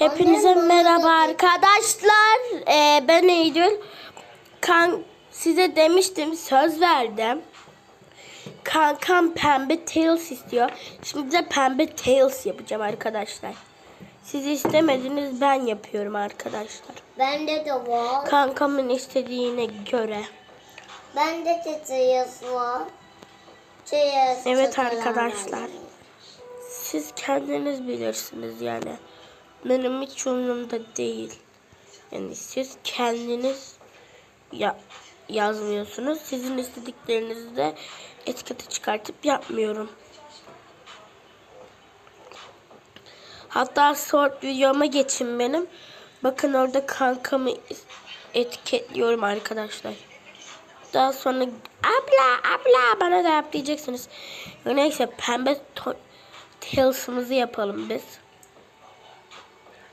Hepinize merhaba arkadaşlar. Ee, ben Eylül. Kan size demiştim söz verdim. Kankam pembe tails istiyor. Şimdi de pembe tails yapacağım arkadaşlar. Siz istemediniz ben yapıyorum arkadaşlar. Bende de var. Kankamın istediğine göre. Bende de çayız var. Çayız. Evet arkadaşlar. Siz kendiniz bilirsiniz yani. Benim hiç umurumda değil. Yani siz kendiniz ya yazmıyorsunuz. Sizin istediklerinizi de etiketi çıkartıp yapmıyorum. Hatta short videoma geçin benim. Bakın orada kankamı etiketliyorum arkadaşlar. Daha sonra abla abla bana da yap diyeceksiniz. Neyse pembe tails'ımızı yapalım biz.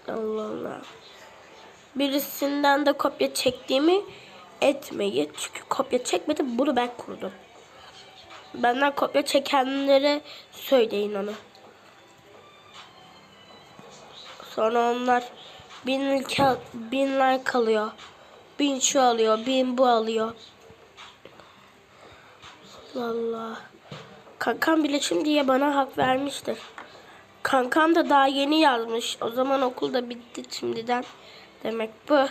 Allah Allah. Birisinden de kopya çektiğimi etmeyi. Çünkü kopya çekmedim bunu ben kurdum. Benden kopya çekenlere söyleyin onu. Sonra onlar bin, bin like alıyor. Bin şu alıyor, bin bu alıyor. Vallahi. Kankam bile şimdiye bana hak vermiştir. Kankam da daha yeni yazmış. O zaman okulda bitti şimdiden. Demek bu.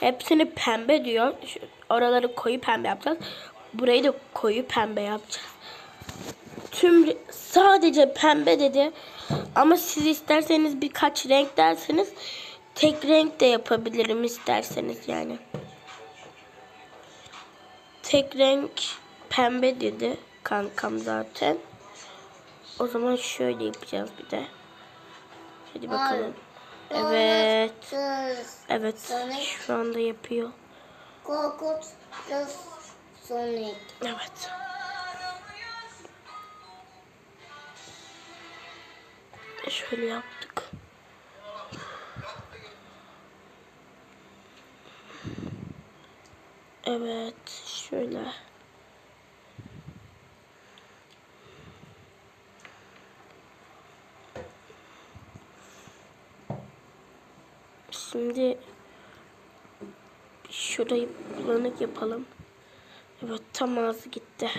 Hepsini pembe diyor. Şu oraları koyu pembe yapacağız. Burayı da koyu pembe yapacağız. Tüm sadece pembe dedi. Ama siz isterseniz birkaç renk derseniz tek renk de yapabilirim isterseniz yani. Tek renk pembe dedi kankam zaten. O zaman şöyle yapacağız bir de. Hadi bakalım. Evet. Evet. Şu anda yapıyor. Korkut. Sonic. Evet. Şöyle yaptık. Evet, şöyle. Şimdi şurayı bulanık yapalım. Evet, tam ağzı gitti.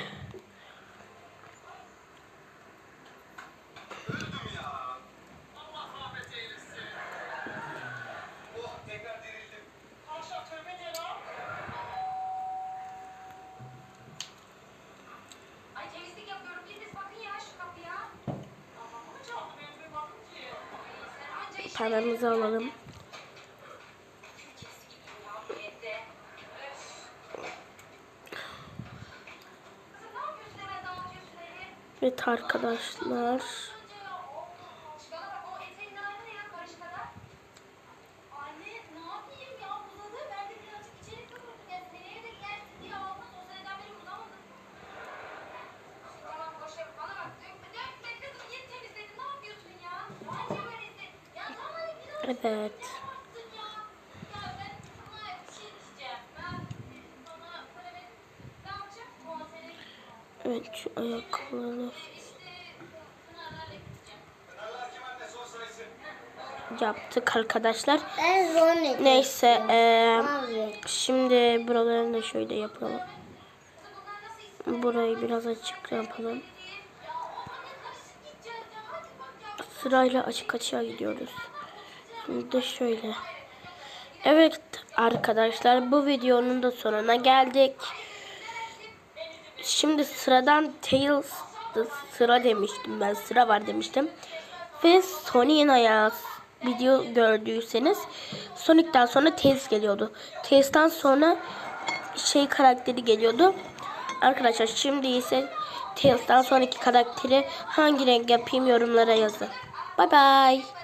Ay temizlik tamam biraz Evet. yaptın ya. Ya ben sana bir şey diyeceğim. Ben bana para verin. Ne yapacağım? Konsere gideceğim. Evet şu ayakkabıları yaptık arkadaşlar. Neyse Mavi. şimdi buralarını da şöyle yapalım. Burayı biraz açık yapalım. Sırayla açık açığa gidiyoruz. Şimdi de şöyle. Evet arkadaşlar bu videonun da sonuna geldik. Şimdi sıradan Tails sıra demiştim ben sıra var demiştim. Ve Sonic'in ayağı video gördüyseniz Sonic'ten sonra Tails geliyordu. Tails'tan sonra şey karakteri geliyordu. Arkadaşlar şimdi ise Tails'tan sonraki karakteri hangi renk yapayım yorumlara yazın. Bye bye.